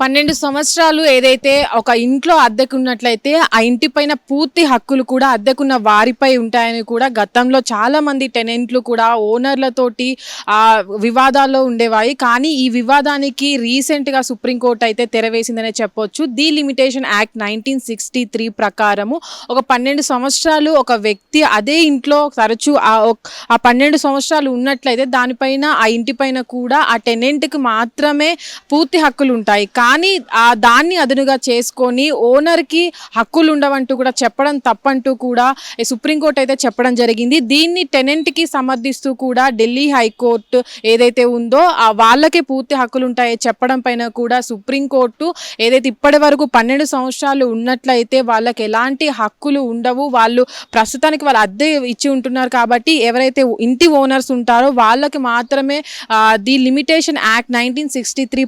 పన్నెండు సంవత్సరాలు ఏదైతే ఒక ఇంట్లో అద్దెకున్నట్లయితే ఆ ఇంటి పైన పూర్తి హక్కులు కూడా అద్దెకున్న వారిపై ఉంటాయని కూడా గతంలో చాలామంది టెనెంట్లు కూడా ఓనర్లతోటి ఆ వివాదాల్లో ఉండేవాయి. కానీ ఈ వివాదానికి రీసెంట్గా సుప్రీంకోర్టు అయితే తెరవేసిందనే చెప్పొచ్చు. The limitation act nineteen sixty three ప్రకారము ఒక పన్నెండు సంవత్సరాలు ఒక వ్యక్తి అదే ఇంట్లో తరచూ ఆ పన్నెండు సంవత్సరాలు ఉన్నట్లయితే దానిపైన ఆ ఇంటి పైన కూడా ఆ టెనెంట్కి మాత్రమే పూర్తి హక్కులు ఉంటాయి కానీ ఆ దాన్ని అదునుగా చేసుకొని ఓనర్కి హక్కులు ఉండవంటూ కూడా చెప్పడం తప్పంటూ కూడా సుప్రీంకోర్టు అయితే చెప్పడం జరిగింది. దీన్ని టెనెంట్కి సమర్థిస్తూ కూడా ఢిల్లీ హైకోర్టు ఏదైతే ఉందో ఆ వాళ్ళకే పూర్తి హక్కులు ఉంటాయో చెప్పడం పైన కూడా సుప్రీంకోర్టు ఏదైతే ఇప్పటి వరకు పన్నెండు సంవత్సరాలు ఉన్నట్లయితే వాళ్ళకి ఎలాంటి హక్కులు ఉండవు. వాళ్ళు ప్రస్తుతానికి వాళ్ళు అద్దె ఇచ్చి ఉంటున్నారు కాబట్టి ఎవరైతే ఇంటి ఓనర్స్ ఉంటారో వాళ్ళకి మాత్రమే the limitation act nineteen sixty three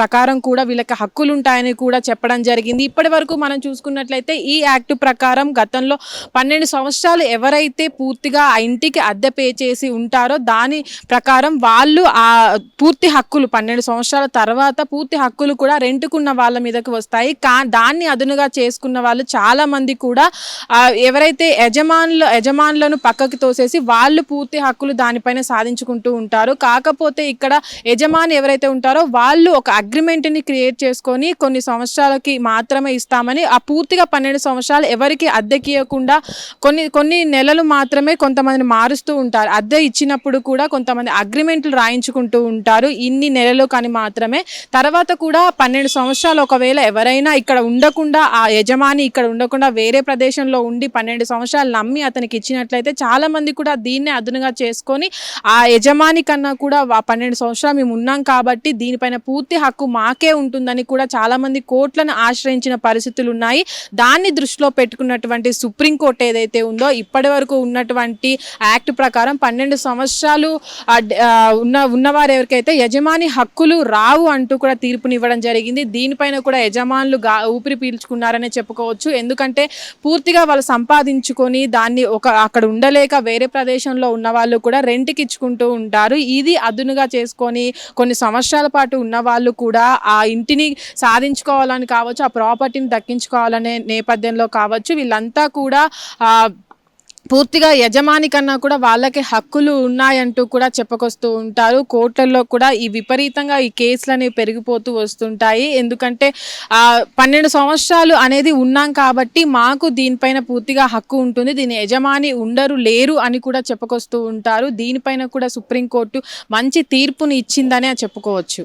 ప్రకారం కూడా వీళ్ళకి హక్కులు ఉంటాయని కూడా చెప్పడం జరిగింది. ఇప్పటి వరకు మనం చూసుకున్నట్లయితే ఈ యాక్ట్ ప్రకారం గతంలో పన్నెండు సంవత్సరాలు ఎవరైతే పూర్తిగా ఆ ఇంటికి అద్దె పే చేసి ఉంటారో దాని ప్రకారం వాళ్ళు ఆ పూర్తి హక్కులు పన్నెండు సంవత్సరాల తర్వాత పూర్తి హక్కులు కూడా రెంటుకున్న వాళ్ళ మీదకి వస్తాయి. కా దాన్ని అదునుగా చేసుకున్న వాళ్ళు చాలా మంది కూడా ఎవరైతే యజమానులు యజమానులను పక్కకి తోసేసి వాళ్ళు పూర్తి హక్కులు దానిపైన సాధించుకుంటూ ఉంటారు. కాకపోతే ఇక్కడ యజమాని ఎవరైతే ఉంటారో వాళ్ళు ఒక అగ్రిమెంట్ని క్రియేట్ చేసుకొని కొన్ని సంవత్సరాలకి మాత్రమే ఇస్తామని ఆ పూర్తిగా పన్నెండు సంవత్సరాలు ఎవరికి అద్దెకి ఇవ్వకుండా కొన్ని కొన్ని నెలలు మాత్రమే కొంతమందిని మారుస్తూ ఉంటారు. అద్దె ఇచ్చినప్పుడు కూడా కొంతమంది అగ్రిమెంట్లు రాయించుకుంటూ ఉంటారు. ఇన్ని నెలలు కానీ మాత్రమే. తర్వాత కూడా పన్నెండు సంవత్సరాలు ఒకవేళ ఎవరైనా ఇక్కడ ఉండకుండా ఆ యజమాని ఇక్కడ ఉండకుండా వేరే ప్రదేశంలో ఉండి పన్నెండు సంవత్సరాలు నమ్మి అతనికి ఇచ్చినట్లయితే చాలా మంది కూడా దీన్నే అదునుగా చేసుకొని ఆ యజమాని కన్నా కూడా ఆ పన్నెండు సంవత్సరాలు మేము ఉన్నాం కాబట్టి దీనిపైన పూర్తి హక్కు మాకే ఉంటుందని కూడా చాలా మంది కోర్టులను ఆశ్రయించిన పరిస్థితులు ఉన్నాయి దాన్ని దృష్టిలో పెట్టుకున్నటువంటి సుప్రీంకోర్టు ఏదైతే ఉందో ఇప్పటి వరకు ఉన్నటువంటి యాక్ట్ ప్రకారం పన్నెండు సంవత్సరాలు ఉన్న ఉన్నవారు ఎవరికైతే యజమాని హక్కులు రావు అంటూ కూడా తీర్పునివ్వడం జరిగింది. దీనిపైన కూడా యజమానులు గా ఊపిరి పీల్చుకున్నారనే చెప్పుకోవచ్చు. ఎందుకంటే పూర్తిగా వాళ్ళు సంపాదించుకొని దాన్ని ఒక అక్కడ ఉండలేక వేరే ప్రదేశంలో ఉన్న వాళ్ళు కూడా రెంట్కి ఇచ్చుకుంటూ ఉంటారు. ఇది అదునుగా చేసుకొని కొన్ని సంవత్సరాల పాటు ఉన్న వాళ్ళు కూడా ఆ ఇంటిని సాధించుకోవాలని కావచ్చు ఆ ప్రాపర్టీని దక్కించుకోవాలనే నేపథ్యంలో కావచ్చు వీళ్ళంతా కూడా పూర్తిగా యజమాని కన్నా కూడా వాళ్ళకి హక్కులు ఉన్నాయంటూ కూడా చెప్పుకొస్తూ ఉంటారు. కోర్టుల్లో కూడా ఈ విపరీతంగా ఈ కేసులు అనేవి పెరిగిపోతూ వస్తుంటాయి. ఎందుకంటే పన్నెండు సంవత్సరాలు అనేది ఉన్నాం కాబట్టి మాకు దీనిపైన పూర్తిగా హక్కు ఉంటుంది. దీని యజమాని ఉండరు లేరు అని కూడా చెప్పుకొస్తూ ఉంటారు. దీనిపైన కూడా సుప్రీంకోర్టు మంచి తీర్పుని ఇచ్చిందనే చెప్పుకోవచ్చు